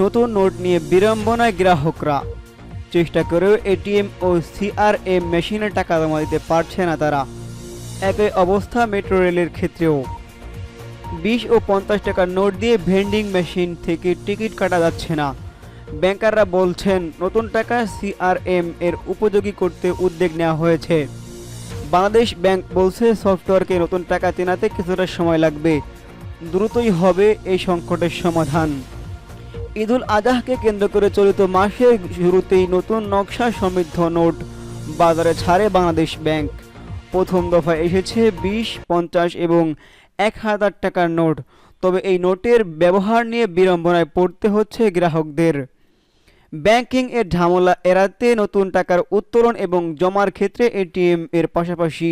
নতুন নোট নিয়ে বিড়ম্বনায় গ্রাহকরা। চেষ্টা করেও এটিএম ও সিআরএম মেশিনে টাকা জমা দিতে পারছে না তারা। একই অবস্থা মেট্রো রেলের ক্ষেত্রেও। বিশ ও পঞ্চাশ টাকার নোট দিয়ে ভেন্ডিং মেশিন থেকে টিকিট কাটা যাচ্ছে না। ব্যাংকাররা বলছেন, নতুন টাকা সিআরএম এর উপযোগী করতে উদ্যোগ নেওয়া হয়েছে। বাংলাদেশ ব্যাংক বলছে, সফটওয়্যারকে নতুন টাকা চেনাতে কিছুটা সময় লাগবে। দ্রুতই হবে এই সংকটের সমাধান। ঈদুল আজহাকে কেন্দ্র করে চলিত মাসের শুরুতেই নতুন নকশা সমৃদ্ধ নোট। বাজারে ছাড়ে বাংলাদেশ ব্যাংক। প্রথম দফায় এসেছে বিশ, পঞ্চাশ এবং এক হাজার টাকার নোট। তবে এই নোটের ব্যবহার নিয়ে বিড়ম্বনায় পড়তে হচ্ছে গ্রাহকদের। ব্যাংকিং এর ঝামেলা এড়াতে নতুন টাকার উত্তোলন এবং জমার ক্ষেত্রে এটিএম এর পাশাপাশি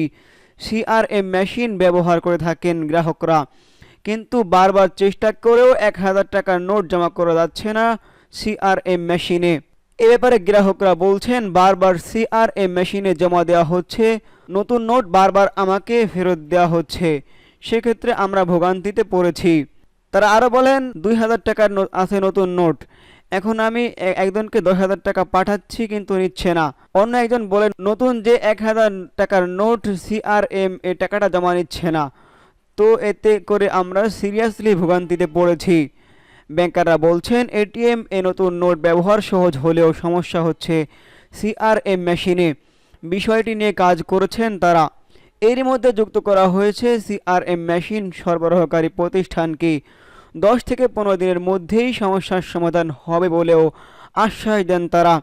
সিআরএম মেশিন ব্যবহার করে থাকেন গ্রাহকরা। কিন্তু বারবার চেষ্টা করেও এক হাজার টাকার নোট জমা করা যাচ্ছে না সিআরএম মেশিনে। এ ব্যাপারে গ্রাহকরা বলছেন, বারবার সিআরএম মেশিনে জমা দেওয়া হচ্ছে, নতুন নোট বারবার আমাকে ফেরত দেওয়া হচ্ছে। সেক্ষেত্রে আমরা ভোগান্তিতে পড়েছি। তারা আরও বলেন, দুই হাজার টাকার আছে নতুন নোট। এখন আমি একজনকে দশ হাজার টাকা পাঠাচ্ছি কিন্তু নিচ্ছে না। অন্য একজন বলেন, নতুন যে এক হাজার টাকার নোট সিআরএম এ টাকাটা জমা নিচ্ছে না। তো এতে করে আমরা সিরিয়াসলি ভোগান্তিতে পড়েছি। ব্যাংকাররা বলছেন, এটিএম এ নতুন নোট ব্যবহার সহজ হলেও সমস্যা হচ্ছে সিআরএম মেশিনে। বিষয়টি নিয়ে কাজ করেছেন তারা। এরই মধ্যে যুক্ত করা হয়েছে সিআরএম মেশিন সরবরাহকারী প্রতিষ্ঠানকে দশ থেকে পনেরো দিনের মধ্যেই সমস্যার সমাধান হবে বলেও আশ্বাস দেন তারা।